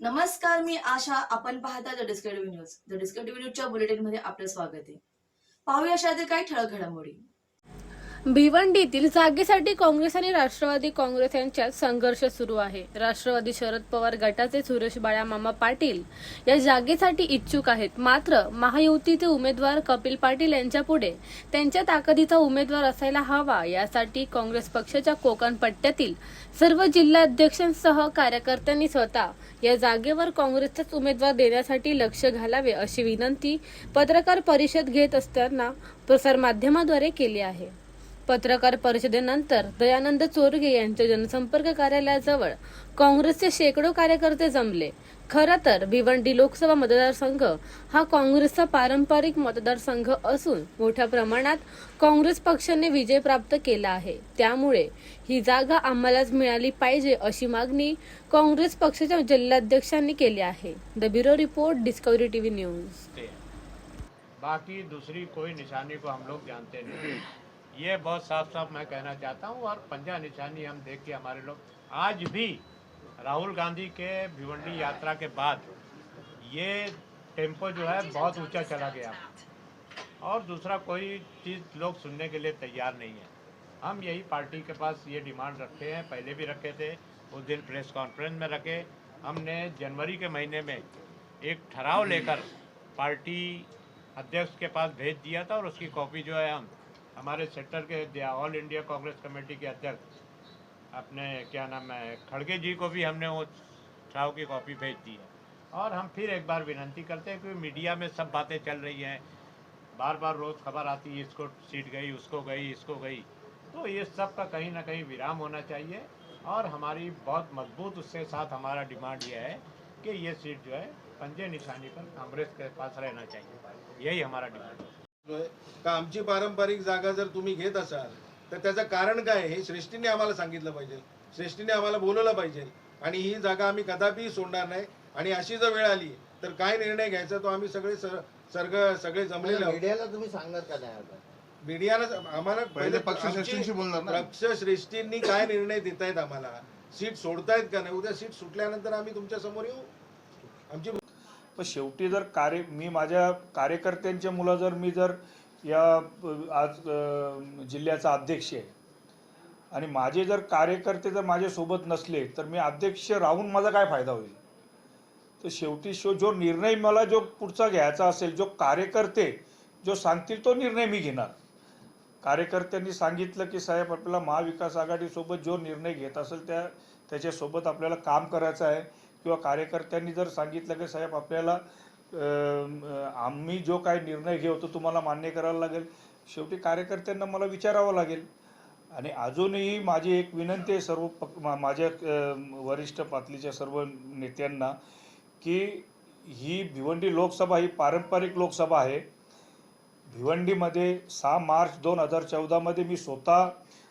नमस्कार मी आशा. आपण पाहता the distinctive news the distinctive न्यूजच्या बुलेटिनमध्ये आपलं स्वागत आहे. पाहूया अशातील काही ठळक घडामोडी. भिवंडीतील जागेसाठी काँग्रेस आणि राष्ट्रवादी काँग्रेस यांच्यात संघर्ष सुरू आहे. राष्ट्रवादी शरद पवार गटाचे सुरेश बाळामामा पाटील या जागेसाठी इच्छुक आहेत. मात्र महायुतीचे उमेदवार कपिल पाटील यांच्यापुढे त्यांच्या ताकदीचा उमेदवार असायला हवा. यासाठी काँग्रेस पक्षाच्या कोकण पट्ट्यातील सर्व जिल्हाध्यक्षांसह कार्यकर्त्यांनी स्वतः या जागेवर काँग्रेसचाच उमेदवार देण्यासाठी लक्ष घालावे अशी विनंती पत्रकार परिषद घेत असताना प्रसारमाध्यमाद्वारे केली आहे. पत्रकार परिषदेनंतर दयानंद चोरगे यांच्या जनसंपर्क कार्यालयाजवळ काँग्रेसचे शेकडो कार्यकर्ते जमले. खरं तर भिवंडी लोकसभा मतदारसंघ हा काँग्रेसचा पारंपरिक मतदारसंघ असून मोठ्या प्रमाणात काँग्रेस पक्षाने विजय प्राप्त केला आहे. त्यामुळे ही जागा आम्हालाच मिळाली पाहिजे अशी मागणी काँग्रेस पक्षाच्या जिल्हाध्यक्षांनी केली आहे. The bureau report Discovery TV news. बाकी दूसरी कोई निशानी को हम लोग जानते नहीं। ये बहुत साफ़ साफ़ मैं कहना चाहता हूँ और पंजा निशानी हम देख के हमारे लोग। आज भी राहुल गांधी के भिवंडी यात्रा के बाद ये टेंपो जो है बहुत ऊँचा चला गया। और दूसरा कोई चीज़ लोग सुनने के लिए तैयार नहीं है। हम यही पार्टी के पास ये डिमांड रखते हैं, पहले भी रखे थे, उस दिन प्रेस कॉन्फ्रेंस में रखे। हमने जनवरी के महीने में एक ठहराव लेकर पार्टी अध्यक्ष के पास भेज दिया था और उसकी कॉपी जो है हम हमारे सेक्टर के ऑल इंडिया कांग्रेस कमेटी के अध्यक्ष अपने, क्या नाम है, खड़गे जी को भी हमने वो ठहराव की कॉपी भेज दी है। और हम फिर एक बार विनंती करते हैं कि मीडिया में सब बातें चल रही हैं। बार बार रोज़ खबर आती है, इसको सीट गई, उसको गई, इसको गई। तो ये सब का कहीं ना कहीं विराम होना चाहिए। और हमारी बहुत मज़बूत उसके साथ हमारा डिमांड ये है कि ये सीट जो है पंजे निशानी पर कांग्रेस के पास रहना चाहिए। यही हमारा डिमांड है। का आमची पारंपरिक जागा जर तुम्ही घेत असाल तर त्याचं कारण काय हे श्रेष्ठीने आम्हाला सांगितलं पाहिजे. श्रेष्ठीने आम्हाला बोलवलं पाहिजे. आणि ही जागा आम्ही कदापि सोडणार नाही. आणि अशी जर वेळ आली तर काय निर्णय घ्यायचा तो आम्ही सगळे सर- सर्ग सगळे जमलेले आहोत. मीडियाला तुम्ही सांगणार का नाही आता? मीडियानं आम्हाला पहिले पक्ष आमची- श्रेष्ठींशी बोलणार ना. पक्ष श्रेष्ठींनी काय निर्णय देत आहेत आम्हाला? सीट सोडतायत का नाही? उद्या सीट सुटल्यानंतर आम्ही तुमच्यासमोर येऊ. आमची पण शेवटी जर कार्य मी माझ्या कार्यकर्त्यांच्या मुलं जर मी जर या आज जिल्ह्याचा अध्यक्ष आहे आणि माझे जर कार्यकर्ते जर माझ्यासोबत नसले तर मी अध्यक्ष राहून माझा काय फायदा होईल? तर शेवटी शो जो निर्णय मला जो पुढचा घ्यायचा असेल जो कार्यकर्ते जो सांगतील तो निर्णय मी घेणार. कार्यकर्त्यांनी सांगितलं की साहेब आपल्याला महाविकास आघाडीसोबत जो निर्णय घेत असेल त्या त्याच्यासोबत आपल्याला काम करायचं आहे. किंवा कार्यकर्त्यांनी जर सांगितलं की साहेब आपल्याला आम्ही जो काही निर्णय घेऊ तो तुम्हाला मान्य करायला लागेल. शेवटी कार्यकर्त्यांना मला विचारावं लागेल. आणि अजूनही माझी एक विनंती आहे सर्व पक मा- माझ्या वरिष्ठ पातळीच्या सर्व नेत्यांना की ही भिवंडी लोकसभा ही पारंपरिक लोकसभा आहे. भिवंडीमध्ये सहा मार्च दोन हजार चौदामध्ये मी स्वतः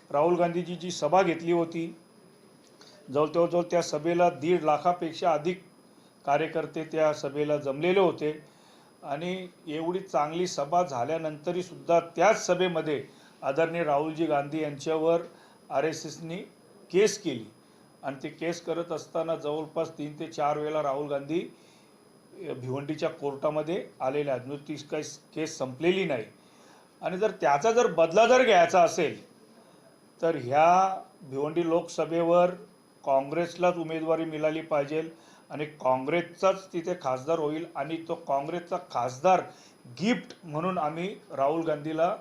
राहुल गांधीची जी सभा घेतली होती. जवळजवळ त्या सभेला दीड लाखापेक्षा अधिक कार्यकर्ते त्या सभेला जमलेले होते. आणि एवढी चांगली सभा झाल्यानंतरही सुद्धा त्याच सभेमध्ये आदरणीय राहुलजी गांधी यांच्यावर आर एस एसनी केस केली. आणि ते केस करत असताना जवळपास तीन ते चार वेळा राहुल गांधी भिवंडीच्या कोर्टामध्ये आलेले आहेत. म्हणजे ती काही केस संपलेली नाही. आणि जर त्याचा जर बदला जर घ्यायचा असेल तर ह्या भिवंडी लोकसभेवर काँग्रेसलाच उमेदवारी मिळाली पाहिजे आणि काँग्रेसचाच तिथे खासदार होईल आणि तो काँग्रेसचा खासदार गिफ्ट म्हणून आम्ही राहुल गांधीला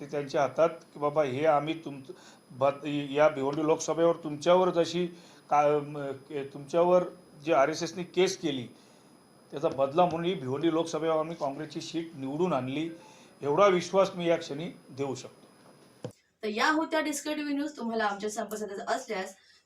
ते त्यांच्या हातात की बाबा हे आम्ही तुम या भिवंडी लोकसभेवर तुमच्यावर जशी का तुमच्यावर जे आर एस एसनी केस केली त्याचा बदला म्हणून ही भिवंडी लोकसभेवर आम्ही काँग्रेसची सीट निवडून आणली. एवढा विश्वास मी या क्षणी देऊ शकतो. तर या होत्या डिस्कटिव्ह न्यूज. तुम्हाला आमच्या संपर्क असल्यास